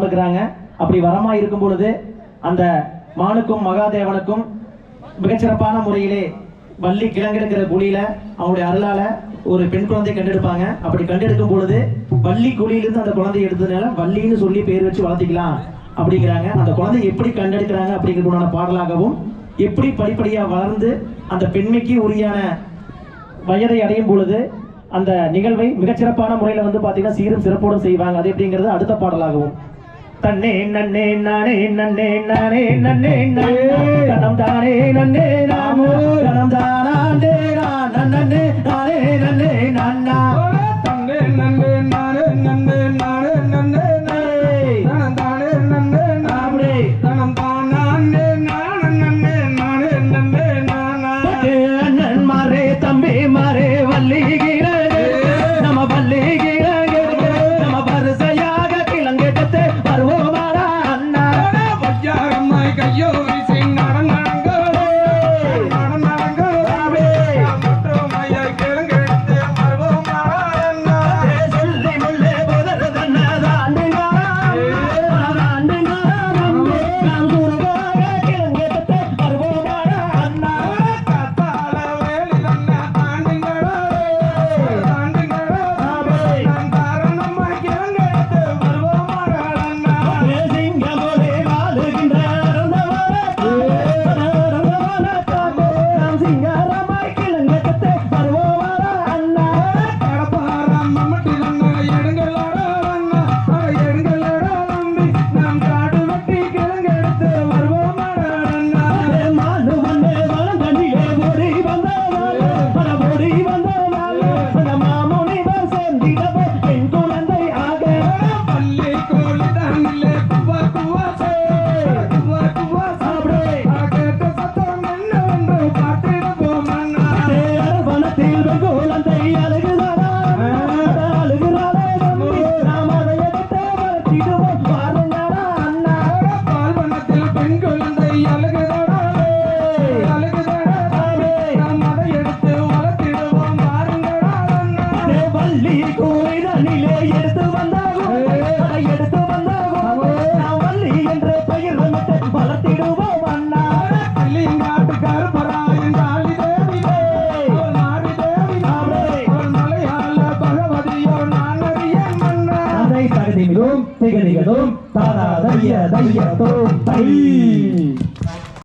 இருக்கிறாங்க அப்படி வரமா இருக்கும் பொழுது அந்த மானுக்கும் மகாதேவனுக்கும் மிகச்சிறப்பான முறையிலே வள்ளி கிழங்கெடுக்கிற குழியில அவங்களுடைய அருளால ஒரு பெண் குழந்தை கண்டெடுப்பாங்க. அப்படி கண்டெடுக்கும் பொழுது வள்ளி குழியிலிருந்து அந்த குழந்தையை எடுத்ததுனால வள்ளின்னு சொல்லி பேர் வச்சு வளர்த்திக்கலாம் அப்படிங்கிறாங்க. அந்த குழந்தை எப்படி கண்டெடுக்கிறாங்க அப்படிங்கிறதுனால பாடலாகவும் எப்படி படிப்படியா வளர்ந்து அந்த பெண்மைக்கு உரியான வயதை அடையும் பொழுது அந்த நிகழ்வை மிகச்சிறப்பான முறையில வந்து பாத்தீங்கன்னா சீரும் சிறப்போடும் செய்வாங்க. அது எப்படிங்கிறது அடுத்த பாடலாகவும். தன்னே நன்னே நானே நன்னே நானே நன்னே நனம் தானே நன்னே நாமோ நனம் தானே நான். நன்னே நானே நன்னே நன்னா. தன்னே நன்னே நானே நன்னே நானே நன்னே நானே. தானே நன்னே நானே. தனம் தானே அதை தகுதிகளும் தாரா தைய தைய தோம் தை.